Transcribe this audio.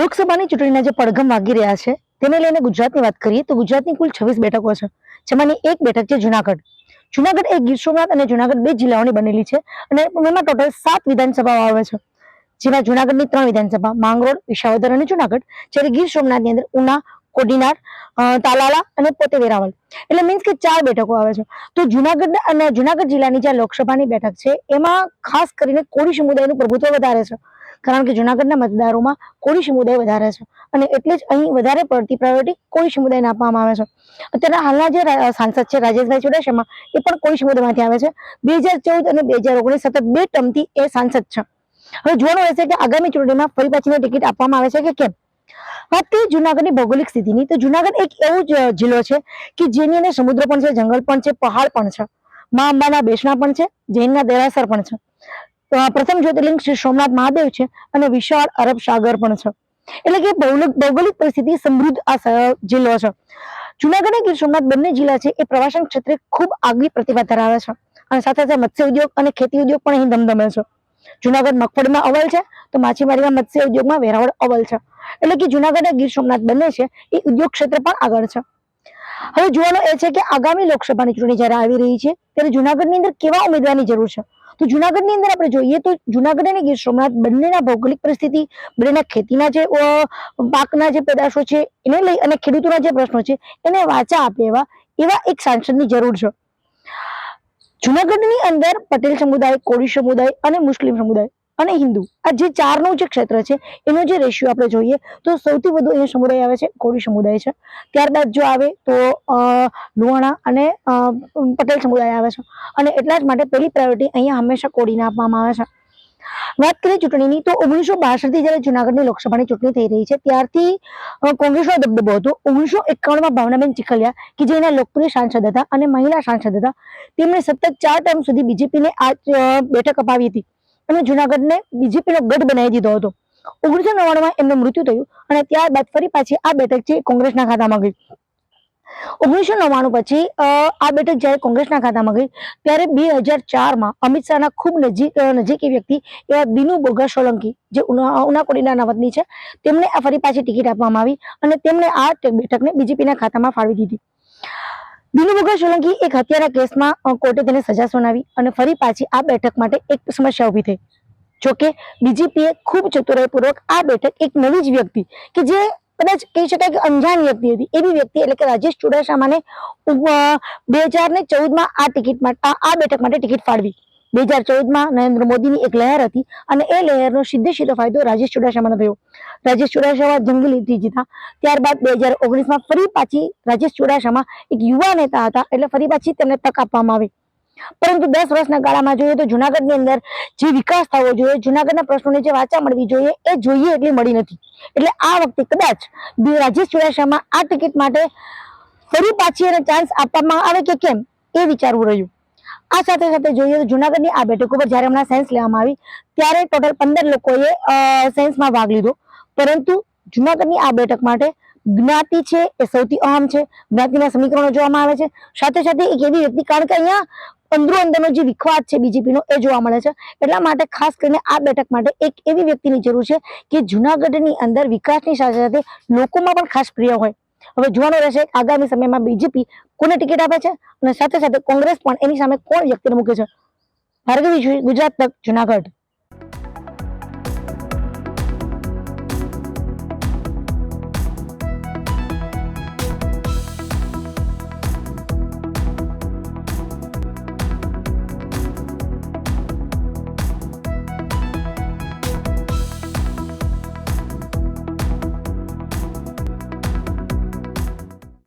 લોકસભાની ચૂંટણીના જે પડઘમ વાગી રહ્યા છે, તેને લઈને ગુજરાતની વાત કરીએ તો ગુજરાતની કુલ છવ્વીસ બેઠકો છે. જેમાંની એક બેઠક છે જુનાગઢ. જુનાગઢ એ ગીર સોમનાથ અને જુનાગઢ બે જિલ્લાઓની બનેલી છે અને એમાં ટોટલ સાત વિધાનસભાઓ આવે છે. જેમાં જુનાગઢની ત્રણ વિધાનસભા, માંગરોળ, વિસાવદર અને જુનાગઢ, જ્યારે ગીર સોમનાથની અંદર ઉના, કોડીનાર તાલાલા અને પોતે વેરાવળ. એટલે મીન્સ કે ચાર બેઠકો આવે છે. તો જુનાગઢ અને જુનાગઢ જિલ્લાની જે લોકસભાની બેઠક છે, એમાં ખાસ કરીને કોળી સમુદાયનું પ્રભુત્વ વધારે છે. કારણ કે જુનાગઢના મતદારોમાં કોળી સમુદાય વધારે છે. અને એટલે જ અહીં વધારે પડતી પ્રાયોરિટી કોળી સમુદાયને આપવામાં આવે છે. અત્યારના હાલના જે સાંસદ છે રાજેશભાઈ ચુડાસમા એ પણ કોળી સમુદાયમાંથી આવે છે. બે હજાર ચૌદ અને બે હજાર ઓગણીસ સતત બે ટર્મથી એ સાંસદ છે. હવે જોવાનું રહેશે કે આગામી ચૂંટણીમાં ફરી પાછીની ટિકિટ આપવામાં આવે છે કે કેમ? વાત કરીએ જુનાગઢની ભૌગોલિક સ્થિતિની. તો જુનાગઢ એક એવો જિલ્લો છે કે જેની અંદર સમુદ્ર પણ છે, જંગલ પણ છે, પહાડ પણ છે. મા અંબાના બેસણા પણ છે, જૈનના દેરાસર પણ છે. પ્રથમ જ્યોતિર્લિંગ શ્રી સોમનાથ મહાદેવ છે અને વિશાળ અરબ સાગર પણ છે. એટલે કે ભૌગોલિક ભૌગોલિક પરિસ્થિતિ સમૃદ્ધ આ જિલ્લો છે. જુનાગઢ અને ગીર સોમનાથ બંને જિલ્લા છે, એ પ્રવાસન ક્ષેત્રે ખૂબ આગવી પ્રતિભા ધરાવે છે. અને સાથે સાથે મત્સ્ય ઉદ્યોગ અને ખેતી ઉદ્યોગ પણ અહીં ધમધમે છે. જુનાગઢ મગફળીમાં અવલ છે, તો માછીમારીના મત્સ્ય ઉદ્યોગમાં વેરાવળ અવલ છે. એટલે કે જુનાગઢ ગીર સોમનાથ બંને છે, એ ઉદ્યોગ ક્ષેત્ર પણ આગળ છે. હવે જોવાનું એ છે કે આગામી લોકસભાની ચૂંટણી જયારે આવી રહી છે, ત્યારે જુનાગઢની અંદર કેવા ઉમેદવારની જરૂર છે? તો જુનાગઢની અંદર આપણે જોઈએ તો જુનાગઢ અને ગીર સોમનાથ બંનેના ભૌગોલિક પરિસ્થિતિ, બંનેના ખેતીના જે પાકના જે પેદાશો છે, એને લઈ અને ખેડૂતોના જે પ્રશ્નો છે, એને વાચા આપે એવા એવા એક સાંસદની જરૂર છે. જુનાગઢની અંદર પટેલ સમુદાય, કોળી સમુદાય અને મુસ્લિમ સમુદાય અને હિન્દુ. આ જે ચારનું જે ક્ષેત્ર છે, એનો જે રેશિયો આપણે જોઈએ, તો સૌથી વધુ અહીંયા સમુદાય આવે છે, કોળી સમુદાય છે. ત્યારબાદ જો આવે, તો લુહાણા અને પટેલ સમુદાય આવે છે. અને એટલા જ માટે પહેલી પ્રાયોરિટી અહીંયા હંમેશા કોળીને આપવામાં આવે છે. વાત કરીએ ચૂંટણીની, તો ઓગણીસો બાસઠથી જ્યારે જુનાગઢની લોકસભાની ચૂંટણી થઈ રહી છે, ત્યારથી કોંગ્રેસનો દબદબો હતો. ઓગણીસો એકાવનમાં ભાવનાબેન ચીખલિયા, કે જે એના લોકપ્રિય સાંસદ હતા અને મહિલા સાંસદ હતા, તેમણે સતત ચાર ટર્મ સુધી બીજેપીને આ બેઠક અપાવી હતી અને જુનાગઢને બીજેપીનો ગઢ બનાવી દીધો હતો. ઓગણીસો નવ્વાણુંમાં એમનું મૃત્યુ થયું અને ત્યારબાદ ફરી પાછી આ બેઠક છે કોંગ્રેસના ખાતામાં ગઈ. ઓગણીસો નવ્વાણું પછી આ બેઠક જ્યારે કોંગ્રેસના ખાતામાં ગઈ, ત્યારે બે હજાર ચારમાં અમિત શાહના ખૂબ નજીક નજીકી વ્યક્તિ એવા દિનુ બોગા સોલંકી, જે ઉના ઉનાકોડીના નવતની છે, તેમને ફરી પાછી ટિકિટ આપવામાં આવી અને તેમણે આ બેઠકને બીજેપીના ખાતામાં ફાળવી દીધી. દિનુ બોગા સોલંકી એક હત્યાના કેસમાં કોર્ટે તેને સજા સુનાવી અને ફરી પાછી આ બેઠક માટે એક સમસ્યા ઊભી થઈ. જોકે, બીજેપીએ ખૂબ ચતુરાઈપૂર્વક આ બેઠક એક નવી જ વ્યક્તિ કે જે કદાચ કહી શકાય કે અંજાન વ્યક્તિ હતી. એવી વ્યક્તિ એટલે કે રાજેશ ચુડાસમાને બે હજાર ને ચૌદમાં આ ટિકિટ માટે આ બેઠક માટે ટિકિટ ફાળવી. બે હજાર ચૌદમાં નરેન્દ્ર મોદીની એક લહેર હતી અને એ લહેરનો સીધે સીધો ફાયદો રાજેશ ચુડાસમાને થયો. રાજેશ ચુડાસમા જંગી લીધી જીતા. ત્યારબાદ બે હજાર ઓગણીસમાં ફરી પાછી રાજેશ ચુડાસમા એક યુવા નેતા હતા એટલે ફરી પાછી તેમને તક આપવામાં આવી. પરંતુ દસ વર્ષના ગાળામાં જોઈએ તો જુનાગઢની અંદર જે વિકાસ થવો જોઈએ, જુનાગઢના પ્રશ્નોની જે વાચા મળવી જોઈએ, એ જોઈએ એટલી મળી નથી. એટલે આ વખતે કદાચ રાજેશ ચુડાસમા આ ટિકિટ માટે ફરી પાછી એને ચાન્સ આપવામાં આવે કે કેમ, એ વિચારવું રહ્યું. આ સાથે સાથે જોઈએ તો જુનાગઢની આ બેઠક ઉપર જ્યારે હમણાં સાયન્સ લેવામાં આવી, ત્યારે ટોટલ પંદર લોકોએ સેન્સમાં ભાગ લીધો. પરંતુ જુનાગઢની આ બેઠક માટે જ્ઞાતિ છે એ સૌથી અહમ છે. જ્ઞાતિના સમીકરણો જોવામાં આવે છે. સાથે સાથે એક એવી વ્યક્તિ, કારણ કે અહીંયા અંદરો અંદરનો જે વિખવાદ છે બીજેપીનો એ જોવા મળે છે. એટલા માટે ખાસ કરીને આ બેઠક માટે એક એવી વ્યક્તિની જરૂર છે કે જુનાગઢની અંદર વિકાસની સાથે સાથે લોકોમાં પણ ખાસ પ્રિય હોય. હવે જોવાનું રહેશે આગામી સમયમાં બીજેપી કોને ટિકિટ આપે છે અને સાથે સાથે કોંગ્રેસ પણ એની સામે કોણ વ્યક્તિને મૂકે છે? ભાર્ગવી, ગુજરાત તક, જુનાગઢ.